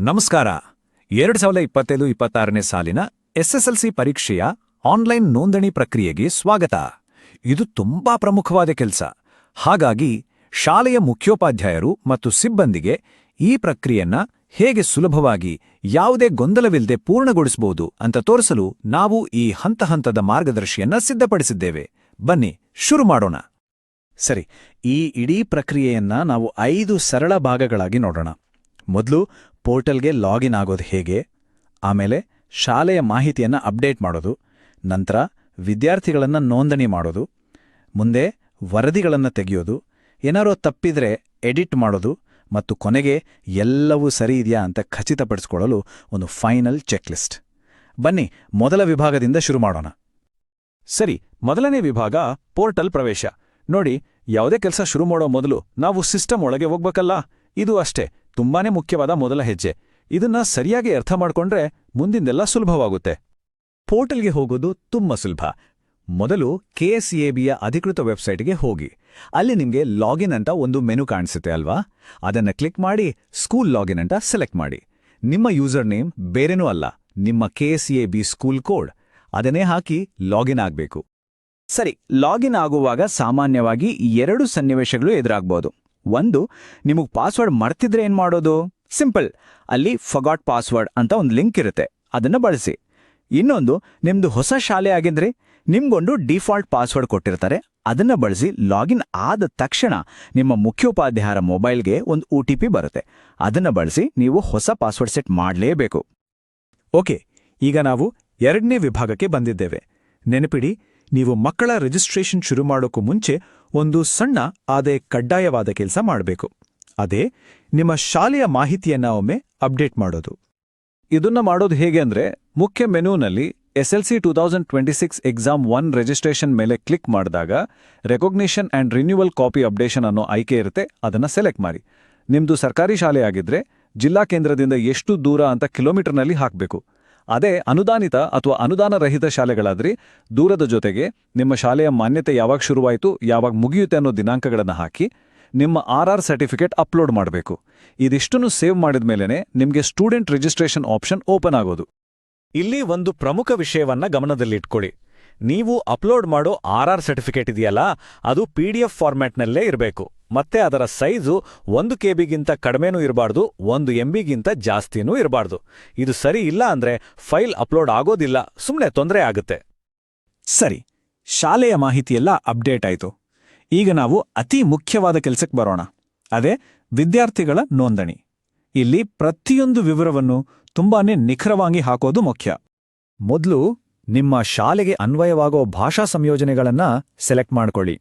ನಮಸ್ಕಾರ. ಎರಡು ಸಾವಿರದ ಇಪ್ಪತ್ತೈದು ಇಪ್ಪತ್ತಾರನೇ ಸಾಲಿನ ಎಸ್ಎಸ್ಎಲ್ಸಿ ಪರೀಕ್ಷೆಯ ಆನ್ಲೈನ್ ನೋಂದಣಿ ಪ್ರಕ್ರಿಯೆಗೆ ಸ್ವಾಗತ. ಇದು ತುಂಬಾ ಪ್ರಮುಖವಾದ ಕೆಲಸ. ಹಾಗಾಗಿ ಶಾಲೆಯ ಮುಖ್ಯೋಪಾಧ್ಯಾಯರು ಮತ್ತು ಸಿಬ್ಬಂದಿಗೆ ಈ ಪ್ರಕ್ರಿಯೆಯನ್ನ ಹೇಗೆ ಸುಲಭವಾಗಿ, ಯಾವುದೇ ಗೊಂದಲವಿಲ್ಲದೆ ಪೂರ್ಣಗೊಳಿಸಬಹುದು ಅಂತ ತೋರಿಸಲು ನಾವು ಈ ಹಂತ ಹಂತದ ಮಾರ್ಗದರ್ಶಿಯನ್ನ ಸಿದ್ಧಪಡಿಸಿದ್ದೇವೆ. ಬನ್ನಿ, ಶುರು ಮಾಡೋಣ. ಸರಿ, ಈ ಇಡೀ ಪ್ರಕ್ರಿಯೆಯನ್ನ ನಾವು ಐದು ಸರಳ ಭಾಗಗಳಾಗಿ ನೋಡೋಣ. ಮೊದಲು ಪೋರ್ಟಲ್ಗೆ ಲಾಗಿನ್ ಆಗೋದು ಹೇಗೆ? ಆಮೇಲೆ ಶಾಲೆಯ ಮಾಹಿತಿಯನ್ನು ಅಪ್ಡೇಟ್ ಮಾಡೋದು, ನಂತರ ವಿದ್ಯಾರ್ಥಿಗಳನ್ನು ನೋಂದಣಿ ಮಾಡೋದು, ಮುಂದೆ ವರದಿಗಳನ್ನು ತೆಗೆಯೋದು, ಏನಾರೋ ತಪ್ಪಿದ್ರೆ ಎಡಿಟ್ ಮಾಡೋದು ಮತ್ತು ಕೊನೆಗೆ ಎಲ್ಲವೂ ಸರಿ ಇದೆಯಾ ಅಂತ ಖಚಿತಪಡಿಸಿಕೊಳ್ಳಲು ಒಂದು ಫೈನಲ್ ಚೆಕ್ಲಿಸ್ಟ್. ಬನ್ನಿ, ಮೊದಲ ವಿಭಾಗದಿಂದ ಶುರು ಮಾಡೋಣ. ಸರಿ, ಮೊದಲನೇ ವಿಭಾಗ ಪೋರ್ಟಲ್ ಪ್ರವೇಶ. ನೋಡಿ, ಯಾವುದೇ ಕೆಲಸ ಶುರು ಮಾಡೋ ಮೊದಲು ನಾವು ಸಿಸ್ಟಮ್ ಒಳಗೆ ಹೋಗ್ಬೇಕಲ್ಲ? ಇದು ಅಷ್ಟೇ. ತುಂಬಾನೇ ಮುಖ್ಯವಾದ ಮೊದಲ ಹೆಜ್ಜೆ. ಇದನ್ನ ಸರಿಯಾಗಿ ಅರ್ಥ ಮಾಡ್ಕೊಂಡ್ರೆ ಮುಂದಿಂದೆಲ್ಲ ಸುಲಭವಾಗುತ್ತೆ. ಪೋರ್ಟಲ್ಗೆ ಹೋಗೋದು ತುಂಬ ಸುಲಭ. ಮೊದಲು ಕೆಎಸ್ಇಎಬಿಯ ಅಧಿಕೃತ ವೆಬ್ಸೈಟ್ಗೆ ಹೋಗಿ. ಅಲ್ಲಿ ನಿಮಗೆ ಲಾಗಿನ್ ಅಂತ ಒಂದು ಮೆನು ಕಾಣಿಸುತ್ತೆ ಅಲ್ವಾ? ಅದನ್ನ ಕ್ಲಿಕ್ ಮಾಡಿ ಸ್ಕೂಲ್ ಲಾಗಿನ್ ಅಂತ ಸೆಲೆಕ್ಟ್ ಮಾಡಿ. ನಿಮ್ಮ ಯೂಸರ್ ನೇಮ್ ಬೇರೆನೂ ಅಲ್ಲ. ನಿಮ್ಮ ಕೆಎಸ್ಇಎಬಿ ಸ್ಕೂಲ್ ಕೋಡ್. ಅದನ್ನೇ ಹಾಕಿ ಲಾಗಿನ್ ಆಗಬೇಕು. ಸರಿ, ಲಾಗಿನ್ ಆಗುವಾಗ ಸಾಮಾನ್ಯವಾಗಿ ಎರಡು ಸನ್ನಿವೇಶಗಳು ಎದುರಾಗ್ಬೋದು. ಒಂದು, ನಿಮಗೆ ಪಾಸ್ವರ್ಡ್ ಮರ್ತಿದ್ರೆ ಏನು ಮಾಡೋದು? ಸಿಂಪಲ್ ಅಲ್ಲಿ ಫಗಾಟ್ ಪಾಸ್ವರ್ಡ್ ಅಂತ ಒಂದು ಲಿಂಕ್ ಇರುತ್ತೆ. ಅದನ್ನು ಬಳಸಿ. ಇನ್ನೊಂದು ನಿಮ್ಮದು ಹೊಸ ಶಾಲೆ ಆಗಿದ್ರೆ ನಿಮ್ಗೊಂದು ಡಿಫಾಲ್ಟ್ ಪಾಸ್ವರ್ಡ್ ಕೊಟ್ಟಿರ್ತಾರೆ. ಅದನ್ನು ಬಳಸಿ ಲಾಗಿನ್ ಆದ ತಕ್ಷಣ ನಿಮ್ಮ ಮುಖ್ಯೋಪಾಧ್ಯಾಯರ ಮೊಬೈಲ್ಗೆ ಒಂದು ಒ ಟಿ ಪಿ ಬರುತ್ತೆ. ಅದನ್ನ ಬಳಸಿ ನೀವು ಹೊಸ ಪಾಸ್ವರ್ಡ್ ಸೆಟ್ ಮಾಡಲೇಬೇಕು. ಓಕೆ, ಈಗ ನಾವು ಎರಡನೇ ವಿಭಾಗಕ್ಕೆ ಬಂದಿದ್ದೇವೆ. ನೆನಪಿಡಿ ನೀವು ಮಕ್ಕಳ ರಿಜಿಸ್ಟ್ರೇಷನ್ ಶುರು ಮಾಡೋಕ್ಕೂ ಮುಂಚೆ ಒಂದು ಸಣ್ಣ ಆದೇ ಕಡ್ಡಾಯವಾದ ಕೆಲಸ ಮಾಡಬೇಕು. ಅದೇ ನಿಮ್ಮ ಶಾಲೆಯ ಮಾಹಿತಿಯನ್ನ ಒಮ್ಮೆ ಅಪ್ಡೇಟ್ ಮಾಡೋದು. ಇದನ್ನ ಮಾಡೋದು ಹೇಗೆ ಅಂದ್ರೆ ಮುಖ್ಯ ಮೆನೂನಲ್ಲಿ C two thousand twenty six exam one registration ಮೇಲೆ ಕ್ಲಿಕ್ ಮಾಡಿದಾಗ recognition and renewal copy updation ಅನ್ನೋ ಆಯ್ಕೆ ಇರುತ್ತೆ, ಅದನ್ನ ಸೆಲೆಕ್ಟ್ ಮಾಡಿ. ನಿಮ್ಮದು ಸರ್ಕಾರಿ ಶಾಲೆ ಆಗಿದ್ರೆ ಜಿಲ್ಲಾ ಕೇಂದ್ರದಿಂದ ಎಷ್ಟು ದೂರ ಅಂತ ಕಿಲೋಮೀಟರ್ನಲ್ಲಿ ಹಾಕಬೇಕು. ಅದೇ ಅನುದಾನಿತ ಅಥವಾ ಅನುದಾನ ರಹಿತ ಶಾಲೆಗಳಾದ್ರೆ, ದೂರದ ಜೊತೆಗೆ ನಿಮ್ಮ ಶಾಲೆಯ ಮಾನ್ಯತೆ ಯಾವಾಗ ಶುರುವಾಯಿತು, ಯಾವಾಗ ಮುಗಿಯುತ್ತೆ ಅನ್ನೋ ದಿನಾಂಕಗಳನ್ನು ಹಾಕಿ ನಿಮ್ಮ ಆರ್ ಆರ್ ಸರ್ಟಿಫಿಕೇಟ್ ಅಪ್ಲೋಡ್ ಮಾಡಬೇಕು. ಇದಿಷ್ಟನ್ನು ಸೇವ್ ಮಾಡಿದ ನಿಮಗೆ ಸ್ಟೂಡೆಂಟ್ ರಿಜಿಸ್ಟ್ರೇಷನ್ ಆಪ್ಷನ್ ಓಪನ್ ಆಗೋದು. ಇಲ್ಲಿ ಒಂದು ಪ್ರಮುಖ ವಿಷಯವನ್ನ ಗಮನದಲ್ಲಿಟ್ಕೊಳ್ಳಿ. ನೀವು ಅಪ್ಲೋಡ್ ಮಾಡೋ ಆರ್ ಆರ್ ಸರ್ಟಿಫಿಕೇಟ್ ಇದೆಯಲ್ಲ, ಅದು ಪಿ ಡಿ ಎಫ್ ಫಾರ್ಮ್ಯಾಟ್ನಲ್ಲೇ ಇರಬೇಕು. ಮತ್ತೆ ಅದರ ಸೈಜು ಒಂದು ಕೆಬಿಗಿಂತ ಕಡಿಮೆನೂ ಇರಬಾರ್ದು, ಒಂದು ಎಂ ಬಿಗಿಂತ ಜಾಸ್ತಿನೂ ಇರಬಾರ್ದು. ಇದು ಸರಿ ಇಲ್ಲ ಅಂದ್ರೆ ಫೈಲ್ ಅಪ್ಲೋಡ್ ಆಗೋದಿಲ್ಲ ಸುಮ್ಮನೆ ತೊಂದರೆ ಆಗುತ್ತೆ. ಸರಿ, ಶಾಲೆಯ ಮಾಹಿತಿಯೆಲ್ಲ ಅಪ್ಡೇಟ್ ಆಯಿತು. ಈಗ ನಾವು ಅತಿ ಮುಖ್ಯವಾದ ಕೆಲಸಕ್ಕೆ ಬರೋಣ. ಅದೇ ವಿದ್ಯಾರ್ಥಿಗಳ ನೋಂದಣಿ. ಇಲ್ಲಿ ಪ್ರತಿಯೊಂದು ವಿವರವನ್ನು ತುಂಬಾನೇ ನಿಖರವಾಗಿ ಹಾಕೋದು ಮುಖ್ಯ. ಮೊದಲು ನಿಮ್ಮ ಶಾಲೆಗೆ ಅನ್ವಯವಾಗೋ ಭಾಷಾ ಸಂಯೋಜನೆಗಳನ್ನ ಸೆಲೆಕ್ಟ್ ಮಾಡ್ಕೊಳ್ಳಿ.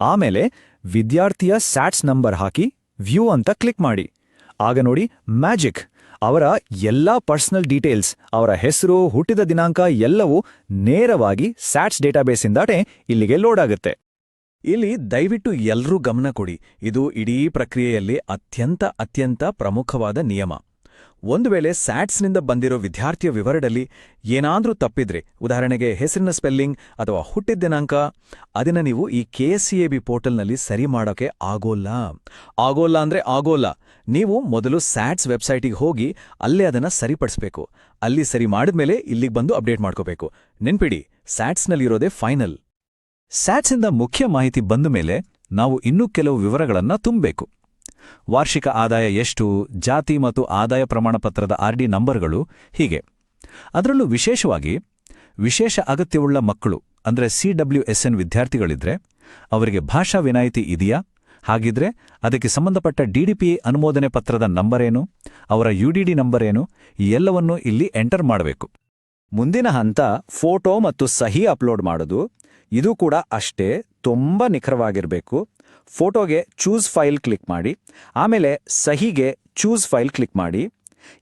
ಆಮೇಲೆ ವಿದ್ಯಾರ್ಥಿಯ ಸ್ಯಾಟ್ಸ್ ನಂಬರ್ ಹಾಕಿ ವ್ಯೂ ಅಂತ ಕ್ಲಿಕ್ ಮಾಡಿ. ಆಗ ನೋಡಿ ಮ್ಯಾಜಿಕ್ ಅವರ ಎಲ್ಲಾ ಪರ್ಸನಲ್ ಡೀಟೇಲ್ಸ್, ಅವರ ಹೆಸರು, ಹುಟ್ಟಿದ ದಿನಾಂಕ ಎಲ್ಲವೂ ನೇರವಾಗಿ ಸ್ಯಾಟ್ಸ್ ಡೇಟಾಬೇಸಿಂದಾಟೆ ಇಲ್ಲಿಗೆ ಲೋಡ್ ಆಗುತ್ತೆ. ಇಲ್ಲಿ ದಯವಿಟ್ಟು ಎಲ್ರೂ ಗಮನ ಕೊಡಿ. ಇದು ಇಡೀ ಪ್ರಕ್ರಿಯೆಯಲ್ಲಿ ಅತ್ಯಂತ ಅತ್ಯಂತ ಪ್ರಮುಖವಾದ ನಿಯಮ. ಒಂದು ವೇಳೆ ಸ್ಯಾಟ್ಸ್ನಿಂದ ಬಂದಿರೋ ವಿದ್ಯಾರ್ಥಿಯ ವಿವರದಲ್ಲಿ ಏನಾದ್ರೂ ತಪ್ಪಿದ್ರೆ, ಉದಾಹರಣೆಗೆ ಹೆಸರಿನ ಸ್ಪೆಲ್ಲಿಂಗ್ ಅಥವಾ ಹುಟ್ಟಿದ ದಿನಾಂಕ, ಅದನ್ನ ನೀವು ಈ ಕೆ ಎಸ್ ಪೋರ್ಟಲ್ನಲ್ಲಿ ಸರಿ ಮಾಡೋಕೆ ಆಗೋಲ್ಲ. ಆಗೋಲ್ಲ ಅಂದರೆ ಆಗೋಲ್ಲ. ನೀವು ಮೊದಲು ಸ್ಯಾಟ್ಸ್ ವೆಬ್ಸೈಟಿಗೆ ಹೋಗಿ ಅಲ್ಲೇ ಅದನ್ನ ಸರಿಪಡಿಸ್ಬೇಕು. ಅಲ್ಲಿ ಸರಿ ಮಾಡಿದ್ಮೇಲೆ ಇಲ್ಲಿಗೆ ಬಂದು ಅಪ್ಡೇಟ್ ಮಾಡ್ಕೋಬೇಕು. ನೆನ್ಪಿಡಿ, ಸ್ಯಾಟ್ಸ್ನಲ್ಲಿರೋದೇ ಫೈನಲ್. ಸ್ಯಾಟ್ಸಿಂದ ಮುಖ್ಯ ಮಾಹಿತಿ ಬಂದ ಮೇಲೆ ನಾವು ಇನ್ನೂ ಕೆಲವು ವಿವರಗಳನ್ನ ತುಂಬಬೇಕು. ವಾರ್ಷಿಕ ಆದಾಯ ಎಷ್ಟು, ಜಾತಿ ಮತ್ತು ಆದಾಯ ಪ್ರಮಾಣಪತ್ರದ ಆರ್ ಡಿ ನಂಬರ್ಗಳು ಹೀಗೆ. ಅದರಲ್ಲೂ ವಿಶೇಷವಾಗಿ ವಿಶೇಷ ಅಗತ್ಯವುಳ್ಳ ಮಕ್ಕಳು, ಅಂದರೆ ಸಿ ಡಬ್ಲ್ಯೂ ಎಸ್ ವಿದ್ಯಾರ್ಥಿಗಳಿದ್ರೆ ಅವರಿಗೆ ಭಾಷಾ ವಿನಾಯಿತಿ ಇದೆಯಾ? ಹಾಗಿದ್ರೆ ಅದಕ್ಕೆ ಸಂಬಂಧಪಟ್ಟ ಡಿಡಿಪಿ ಅನುಮೋದನೆ ಪತ್ರದ ನಂಬರೇನು? ಅವರ ಯುಡಿಡಿ ನಂಬರೇನು? ಎಲ್ಲವನ್ನೂ ಇಲ್ಲಿ ಎಂಟರ್ ಮಾಡಬೇಕು. ಮುಂದಿನ ಹಂತ ಫೋಟೋ ಮತ್ತು ಸಹಿ ಅಪ್ಲೋಡ್ ಮಾಡೋದು. ಇದು ಕೂಡ ಅಷ್ಟೇ ತುಂಬ ನಿಖರವಾಗಿರಬೇಕು. ಫೋಟೋಗೆ ಚೂಸ್ ಫೈಲ್ ಕ್ಲಿಕ್ ಮಾಡಿ. ಆಮೇಲೆ ಸಹಿಗೆ ಚೂಸ್ ಫೈಲ್ ಕ್ಲಿಕ್ ಮಾಡಿ.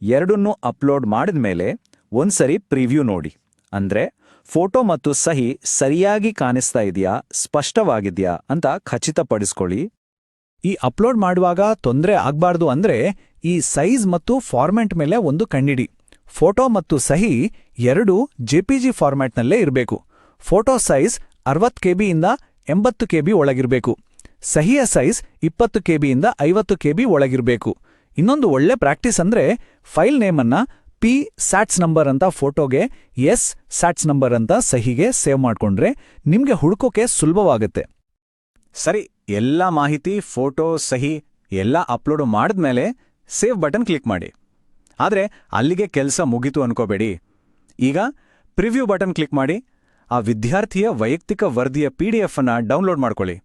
ಎರಡನ್ನೂ ಅಪ್ಲೋಡ್ ಮಾಡಿದ ಮೇಲೆ ಒಂದ್ಸರಿ ಪ್ರಿವ್ಯೂ ನೋಡಿ. ಅಂದ್ರೆ ಫೋಟೋ ಮತ್ತು ಸಹಿ ಸರಿಯಾಗಿ ಕಾಣಿಸ್ತಾ ಇದೆಯಾ, ಸ್ಪಷ್ಟವಾಗಿದೆಯಾ ಅಂತ ಖಚಿತಪಡಿಸ್ಕೊಳ್ಳಿ. ಈ ಅಪ್ಲೋಡ್ ಮಾಡುವಾಗ ತೊಂದರೆ ಆಗಬಾರ್ದು ಅಂದ್ರೆ ಈ ಸೈಜ್ ಮತ್ತು ಫಾರ್ಮ್ಯಾಟ್ ಮೇಲೆ ಒಂದು ಕಣ್ಣಿಡಿ. ಫೋಟೋ ಮತ್ತು ಸಹಿ ಎರಡೂ ಜೆಪಿಜಿ ಫಾರ್ಮ್ಯಾಟ್ನಲ್ಲೇ ಇರಬೇಕು. ಫೋಟೋ ಸೈಜ್ ಅರವತ್ತು ಕೆಬಿಯಿಂದ ಎಂಬತ್ತು ಕೆಬಿ ಒಳಗಿರಬೇಕು. ಸಹಿಯ ಸೈಜ್ ಇಪ್ಪತ್ತು ಕೆಬಿಯಿಂದ ಐವತ್ತು ಕೆಬಿ ಒಳಗಿರಬೇಕು. ಇನ್ನೊಂದು ಒಳ್ಳೆ ಪ್ರಾಕ್ಟೀಸ್ ಅಂದ್ರೆ ಫೈಲ್ ನೇಮನ್ನ ಪಿ ಸ್ಯಾಟ್ಸ್ ನಂಬರ್ ಅಂತ ಫೋಟೋಗೆ, ಎಸ್ ಸ್ಯಾಟ್ಸ್ ನಂಬರ್ ಅಂತ ಸಹಿಗೆ ಸೇವ್ ಮಾಡ್ಕೊಂಡ್ರೆ ನಿಮಗೆ ಹುಡುಕೋಕೆ ಸುಲಭವಾಗುತ್ತೆ. ಸರಿ, ಎಲ್ಲ ಮಾಹಿತಿ, ಫೋಟೋ, ಸಹಿ ಎಲ್ಲ ಅಪ್ಲೋಡ್ ಮಾಡಿದ್ಮೇಲೆ ಸೇವ್ ಬಟನ್ ಕ್ಲಿಕ್ ಮಾಡಿ. ಆದರೆ ಅಲ್ಲಿಗೆ ಕೆಲಸ ಮುಗೀತು ಅನ್ಕೋಬೇಡಿ. ಈಗ ಪ್ರಿವ್ಯೂ ಬಟನ್ ಕ್ಲಿಕ್ ಮಾಡಿ. ಆ ವಿದ್ಯಾರ್ಥಿಯ ವೈಯಕ್ತಿಕ ವರದಿಯ ಪಿ ಡಿ ಎಫ್ ಅನ್ನ ಡೌನ್ಲೋಡ್ ಮಾಡ್ಕೊಳ್ಳಿ.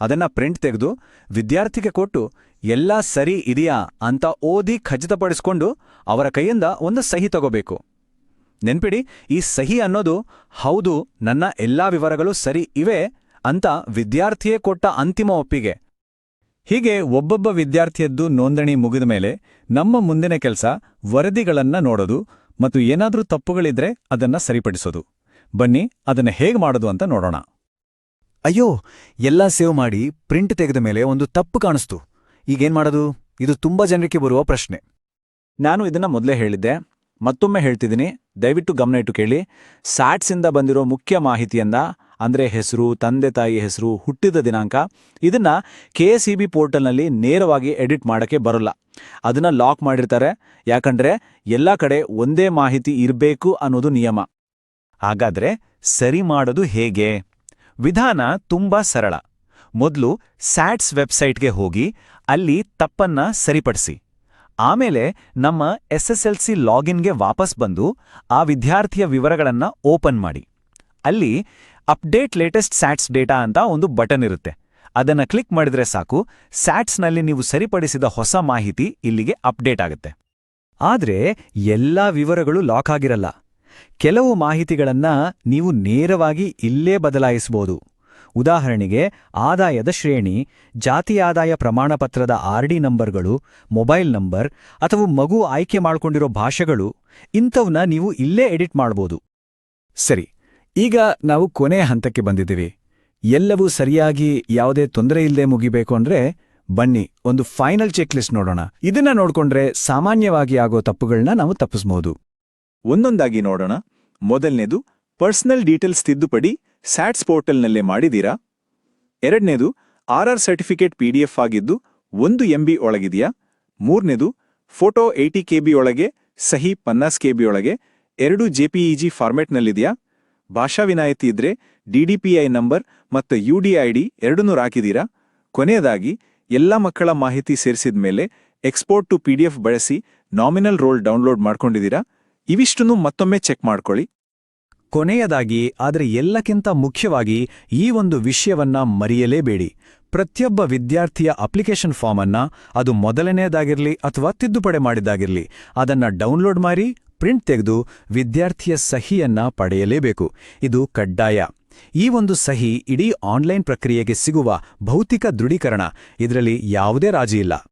ಅದನ್ನ ಪ್ರಿಂಟ್ ತೆಗೆದು, ವಿದ್ಯಾರ್ಥಿಗೆ ಕೊಟ್ಟು, ಎಲ್ಲ ಸರಿ ಇದೆಯಾ ಅಂತ ಓದಿ ಖಚಿತಪಡಿಸ್ಕೊಂಡು ಅವರ ಕೈಯಿಂದ ಒಂದು ಸಹಿ ತಗೋಬೇಕು. ನೆನ್ಪಿಡಿ, ಈ ಸಹಿ ಅನ್ನೋದು, ಹೌದು, ನನ್ನ ಎಲ್ಲಾ ವಿವರಗಳು ಸರಿ ಇವೆ ಅಂತ ವಿದ್ಯಾರ್ಥಿಯೇ ಕೊಟ್ಟ ಅಂತಿಮ ಒಪ್ಪಿಗೆ. ಹೀಗೆ ಒಬ್ಬೊಬ್ಬ ವಿದ್ಯಾರ್ಥಿಯದ್ದು ನೋಂದಣಿ ಮುಗಿದ ಮೇಲೆ ನಮ್ಮ ಮುಂದಿನ ಕೆಲಸ ವರದಿಗಳನ್ನ ನೋಡೋದು ಮತ್ತು ಏನಾದರೂ ತಪ್ಪುಗಳಿದ್ರೆ ಅದನ್ನ ಸರಿಪಡಿಸೋದು. ಬನ್ನಿ, ಅದನ್ನ ಹೇಗೆ ಮಾಡೋದು ಅಂತ ನೋಡೋಣ. ಅಯ್ಯೋ, ಎಲ್ಲ ಸೇವ್ ಮಾಡಿ ಪ್ರಿಂಟ್ ತೆಗೆದ ಮೇಲೆ ಒಂದು ತಪ್ಪು ಕಾಣಿಸ್ತು. ಈಗೇನ್ ಮಾಡೋದು? ಇದು ತುಂಬಾ ಜನರಿಗೆ ಬರುವ ಪ್ರಶ್ನೆ. ನಾನು ಇದನ್ನ ಮೊದಲೇ ಹೇಳಿದ್ದೆ. ಮತ್ತೊಮ್ಮೆ ಹೇಳ್ತಿದ್ದೀನಿ. ದಯವಿಟ್ಟು ಗಮನ ಇಟ್ಟು ಕೇಳಿ. ಸ್ಯಾಟ್ಸಿಂದ ಬಂದಿರೋ ಮುಖ್ಯ ಮಾಹಿತಿಯನ್ನ, ಅಂದ್ರೆ ಹೆಸರು, ತಂದೆ ತಾಯಿ ಹೆಸರು, ಹುಟ್ಟಿದ ದಿನಾಂಕ, ಇದನ್ನ ಕೆ ಎಸ್ ಇ ಬಿ ಪೋರ್ಟಲ್ನಲ್ಲಿ ನೇರವಾಗಿ ಎಡಿಟ್ ಮಾಡಕ್ಕೆ ಬರೋಲ್ಲ. ಅದನ್ನ ಲಾಕ್ ಮಾಡಿರ್ತಾರೆ. ಯಾಕಂದ್ರೆ ಎಲ್ಲ ಕಡೆ ಒಂದೇ ಮಾಹಿತಿ ಇರಬೇಕು ಅನ್ನೋದು ನಿಯಮ. ಹಾಗಾದ್ರೆ ಸರಿ ಮಾಡೋದು ಹೇಗೆ? ವಿಧಾನ ತುಂಬಾ ಸರಳ. ಮೊದಲು ಸ್ಯಾಟ್ಸ್ ವೆಬ್ಸೈಟ್ಗೆ ಹೋಗಿ ಅಲ್ಲಿ ತಪ್ಪನ್ನ ಸರಿಪಡಿಸಿ. ಆಮೇಲೆ ನಮ್ಮ ಎಸ್ಎಸ್ಎಲ್ಸಿ ಲಾಗಿನ್ಗೆ ವಾಪಸ್ ಬಂದು ಆ ವಿದ್ಯಾರ್ಥಿಯ ವಿವರಗಳನ್ನ ಓಪನ್ ಮಾಡಿ. ಅಲ್ಲಿ ಅಪ್ಡೇಟ್ ಲೇಟೆಸ್ಟ್ ಸ್ಯಾಟ್ಸ್ ಡೇಟಾ ಅಂತ ಒಂದು ಬಟನ್ ಇರುತ್ತೆ. ಅದನ್ನ ಕ್ಲಿಕ್ ಮಾಡಿದ್ರೆ ಸಾಕು, ಸ್ಯಾಟ್ಸ್ನಲ್ಲಿ ನೀವು ಸರಿಪಡಿಸಿದ ಹೊಸ ಮಾಹಿತಿ ಇಲ್ಲಿಗೆ ಅಪ್ಡೇಟ್ ಆಗುತ್ತೆ. ಆದ್ರೆ ಎಲ್ಲಾ ವಿವರಗಳು ಲಾಕ್ ಆಗಿರಲ್ಲ. ಕೆಲವು ಮಾಹಿತಿಗಳನ್ನ ನೀವು ನೇರವಾಗಿ ಇಲ್ಲೇ ಬದಲಾಯಿಸಬಹುದು ಉದಾಹರಣೆಗೆ, ಆದಾಯದ ಶ್ರೇಣಿ, ಜಾತಿ ಆದಾಯ ಪ್ರಮಾಣಪತ್ರದ ಆರ್ಡಿ ನಂಬರ್ಗಳು, ಮೊಬೈಲ್ ನಂಬರ್, ಅಥವಾ ಮಗು ಆಯ್ಕೆ ಮಾಡ್ಕೊಂಡಿರೋ ಭಾಷೆಗಳು ಇಂಥವನ್ನ ನೀವು ಇಲ್ಲೇ ಎಡಿಟ್ ಮಾಡ್ಬೋದು. ಸರಿ, ಈಗ ನಾವು ಕೊನೆಯ ಹಂತಕ್ಕೆ ಬಂದಿದ್ದೀವಿ. ಎಲ್ಲವೂ ಸರಿಯಾಗಿ ಯಾವುದೇ ತೊಂದರೆ ಇಲ್ಲದೆ ಮುಗಿಬೇಕು ಅಂದ್ರೆ ಬನ್ನಿ, ಒಂದು ಫೈನಲ್ ಚೆಕ್ ಲಿಸ್ಟ್ ನೋಡೋಣ. ಇದನ್ನ ನೋಡ್ಕೊಂಡ್ರೆ ಸಾಮಾನ್ಯವಾಗಿ ಆಗೋ ತಪ್ಪುಗಳನ್ನ ನಾವು ತಪ್ಪಿಸ್ಬೋದು. ಒಂದೊಂದಾಗಿ ನೋಡೋಣ. ಮೊದಲನೇದು, ಪರ್ಸನಲ್ ಡೀಟೇಲ್ಸ್ ತಿದ್ದುಪಡಿ ಸ್ಯಾಟ್ಸ್ ಪೋರ್ಟಲ್ನಲ್ಲೇ ಮಾಡಿದ್ದೀರಾ ಎರಡನೇದು ಆರ್ ಆರ್ ಸರ್ಟಿಫಿಕೇಟ್ ಪಿಡಿಎಫ್ ಆಗಿದ್ದು ಒಂದು ಎಂಬಿ ಒಳಗಿದೆಯಾ? ಮೂರನೇದು, ಫೋಟೋ ಏಯ್ಟಿ ಕೆಬಿ ಒಳಗೆ, ಸಹಿ ಪನ್ನಾಸ್ ಕೆಬಿ ಒಳಗೆ, ಎರಡು ಜೆಪಿಇಜಿ ಫಾರ್ಮೆಟ್ನಲ್ಲಿದೆಯಾ ಭಾಷಾ ವಿನಾಯಿತಿ ಇದ್ರೆ ಡಿಡಿಪಿಐ ನಂಬರ್ ಮತ್ತು ಡಿ ಎರಡನ್ನೂ ಹಾಕಿದ್ದೀರಾ ಕೊನೆಯದಾಗಿ, ಎಲ್ಲ ಮಕ್ಕಳ ಮಾಹಿತಿ ಸೇರಿಸಿದ ಮೇಲೆ ಎಕ್ಸ್ಪೋರ್ಟ್ ಟು ಪಿಡಿಎಫ್ ಬಳಸಿ ನಾಮಿನಲ್ ರೋಲ್ ಡೌನ್ಲೋಡ್ ಮಾಡ್ಕೊಂಡಿದ್ದೀರಾ ಇವಿಷ್ಟನ್ನು ಮತ್ತೊಮ್ಮೆ ಚೆಕ್ ಮಾಡ್ಕೊಳ್ಳಿ. ಕೊನೆಯದಾಗಿ, ಆದರೆ ಎಲ್ಲಕ್ಕಿಂತ ಮುಖ್ಯವಾಗಿ, ಈ ಒಂದು ವಿಷಯವನ್ನ ಮರೆಯಲೇಬೇಡಿ. ಪ್ರತಿಯೊಬ್ಬ ವಿದ್ಯಾರ್ಥಿಯ ಅಪ್ಲಿಕೇಶನ್ ಫಾರ್ಮ್ ಅನ್ನ ಅದು ಮೊದಲನೆಯದಾಗಿರಲಿ ಅಥವಾ ತಿದ್ದುಪಡೆ ಮಾಡಿದಾಗಿರಲಿ ಅದನ್ನ ಡೌನ್ಲೋಡ್ ಮಾಡಿ, ಪ್ರಿಂಟ್ ತೆಗೆದು ವಿದ್ಯಾರ್ಥಿಯ ಸಹಿಯನ್ನ ಪಡೆಯಲೇಬೇಕು. ಇದು ಕಡ್ಡಾಯ. ಈ ಒಂದು ಸಹಿ ಇಡೀ ಆನ್ಲೈನ್ ಪ್ರಕ್ರಿಯೆಗೆ ಸಿಗುವ ಭೌತಿಕ ದೃಢೀಕರಣ. ಇದರಲ್ಲಿ ಯಾವುದೇ ರಾಜಿ ಇಲ್ಲ.